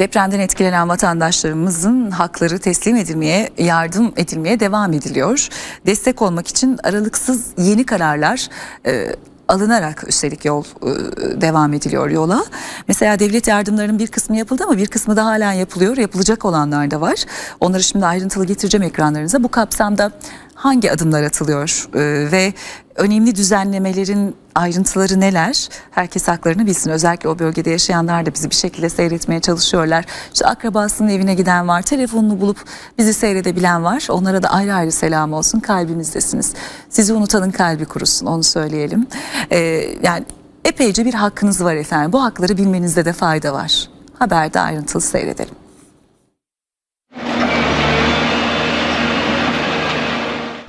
Depremden etkilenen vatandaşlarımızın hakları teslim edilmeye, yardım edilmeye devam ediliyor. Destek olmak için aralıksız yeni kararlar e, alınarak üstelik yol e, devam ediliyor yola. Mesela devlet yardımlarının bir kısmı yapıldı ama bir kısmı da halen yapılıyor. Yapılacak olanlar da var. Onları şimdi ayrıntılı getireceğim ekranlarınıza. Bu kapsamda hangi adımlar atılıyor e, ve önemli düzenlemelerin ayrıntıları neler? Herkes haklarını bilsin. Özellikle o bölgede yaşayanlar da bizi bir şekilde seyretmeye çalışıyorlar. İşte akrabasının evine giden var, telefonunu bulup bizi seyredebilen var. Onlara da ayrı ayrı selam olsun. Kalbimizdesiniz. Sizi unutanın kalbi kurusun onu söyleyelim. E, yani epeyce bir hakkınız var efendim. Bu hakları bilmenizde de fayda var. Haberde ayrıntılı seyredelim.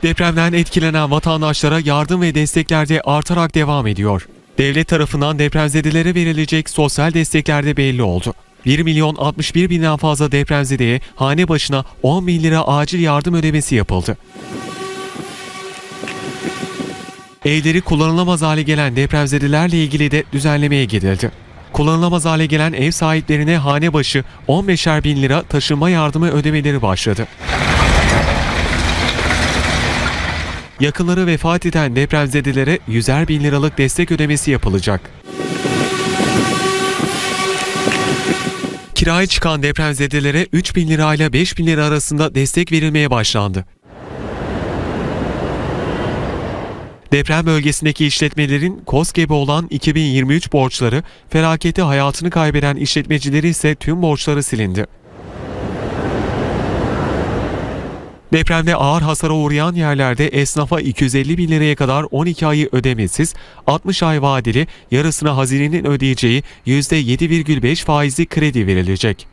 Depremden etkilenen vatandaşlara yardım ve destekler de artarak devam ediyor. Devlet tarafından depremzedelere verilecek sosyal destekler de belli oldu. 1 milyon 61 binden fazla depremzedeye hane başına 10 bin lira acil yardım ödemesi yapıldı. Evleri kullanılamaz hale gelen depremzedelerle ilgili de düzenlemeye gidildi. Kullanılamaz hale gelen ev sahiplerine hane başı 15'er bin lira taşınma yardımı ödemeleri başladı. Yakınları vefat eden depremzedelere 100'er bin liralık destek ödemesi yapılacak. Kiraya çıkan depremzedelere 3 bin lirayla 5 bin lira arasında destek verilmeye başlandı. Deprem bölgesindeki işletmelerin KOSGEB'e olan 2023 borçları, felaketi hayatını kaybeden işletmecileri ise tüm borçları silindi. Depremde ağır hasara uğrayan yerlerde esnafa 250 bin liraya kadar 12 ayı ödemesiz, 60 ay vadeli yarısını hazinenin ödeyeceği %7,5 faizli kredi verilecek.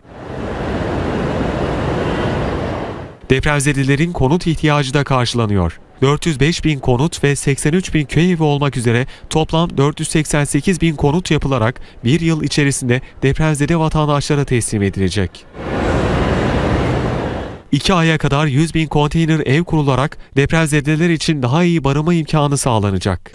Depremzedelerin konut ihtiyacı da karşılanıyor. 405 bin konut ve 83 bin köy evi olmak üzere toplam 488 bin konut yapılarak bir yıl içerisinde depremzede vatandaşlara teslim edilecek. 2 aya kadar 100 bin konteyner ev kurularak depremzedeler için daha iyi barınma imkanı sağlanacak.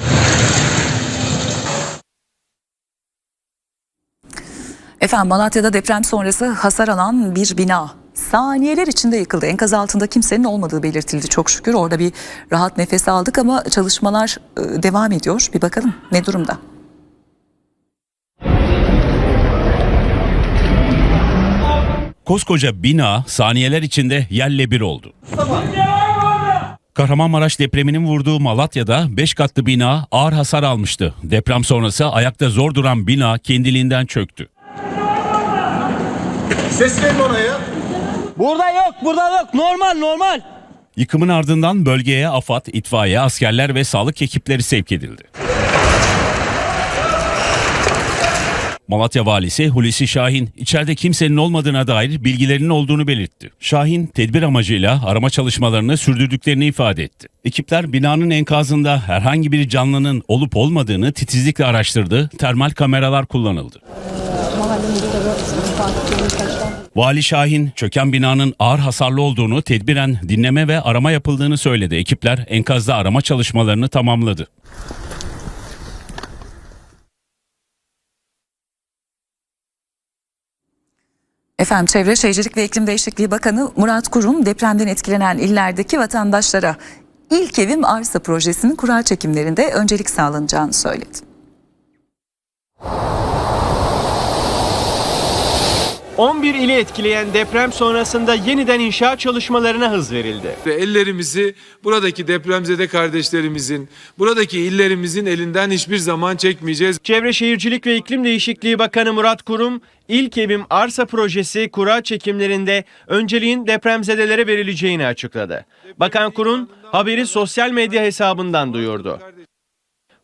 Efendim Malatya'da deprem sonrası hasar alan bir bina saniyeler içinde yıkıldı. Enkaz altında kimsenin olmadığı belirtildi çok şükür. Orada bir rahat nefes aldık ama çalışmalar e, devam ediyor. Bir bakalım ne durumda? Koskoca bina saniyeler içinde yerle bir oldu. Kahramanmaraş depreminin vurduğu Malatya'da 5 katlı bina ağır hasar almıştı. Deprem sonrası ayakta zor duran bina kendiliğinden çöktü. Ses verin oraya. Burada yok, burada yok. Normal, normal. Yıkımın ardından bölgeye AFAD, itfaiye, askerler ve sağlık ekipleri sevk edildi. Malatya valisi Hulusi Şahin içeride kimsenin olmadığına dair bilgilerinin olduğunu belirtti. Şahin tedbir amacıyla arama çalışmalarını sürdürdüklerini ifade etti. Ekipler binanın enkazında herhangi bir canlının olup olmadığını titizlikle araştırdı. Termal kameralar kullanıldı. Vali Şahin çöken binanın ağır hasarlı olduğunu tedbiren dinleme ve arama yapıldığını söyledi. Ekipler enkazda arama çalışmalarını tamamladı. Efendim Çevre Şehircilik ve İklim Değişikliği Bakanı Murat Kurum depremden etkilenen illerdeki vatandaşlara ilk evim arsa projesinin kura çekimlerinde öncelik sağlanacağını söyledi. – 11 ili etkileyen deprem sonrasında yeniden inşaat çalışmalarına hız verildi. ve ellerimizi buradaki depremzede kardeşlerimizin, buradaki illerimizin elinden hiçbir zaman çekmeyeceğiz. Çevre Şehircilik ve İklim Değişikliği Bakanı Murat Kurum, ilk evim arsa projesi kura çekimlerinde önceliğin depremzedelere verileceğini açıkladı. Bakan Kurum haberi sosyal medya hesabından duyurdu.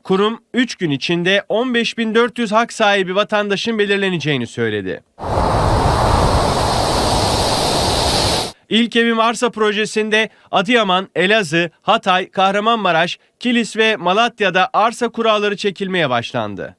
Kurum 3 gün içinde 15.400 hak sahibi vatandaşın belirleneceğini söyledi. İlk evim arsa projesinde Adıyaman, Elazığ, Hatay, Kahramanmaraş, Kilis ve Malatya'da arsa kuralları çekilmeye başlandı.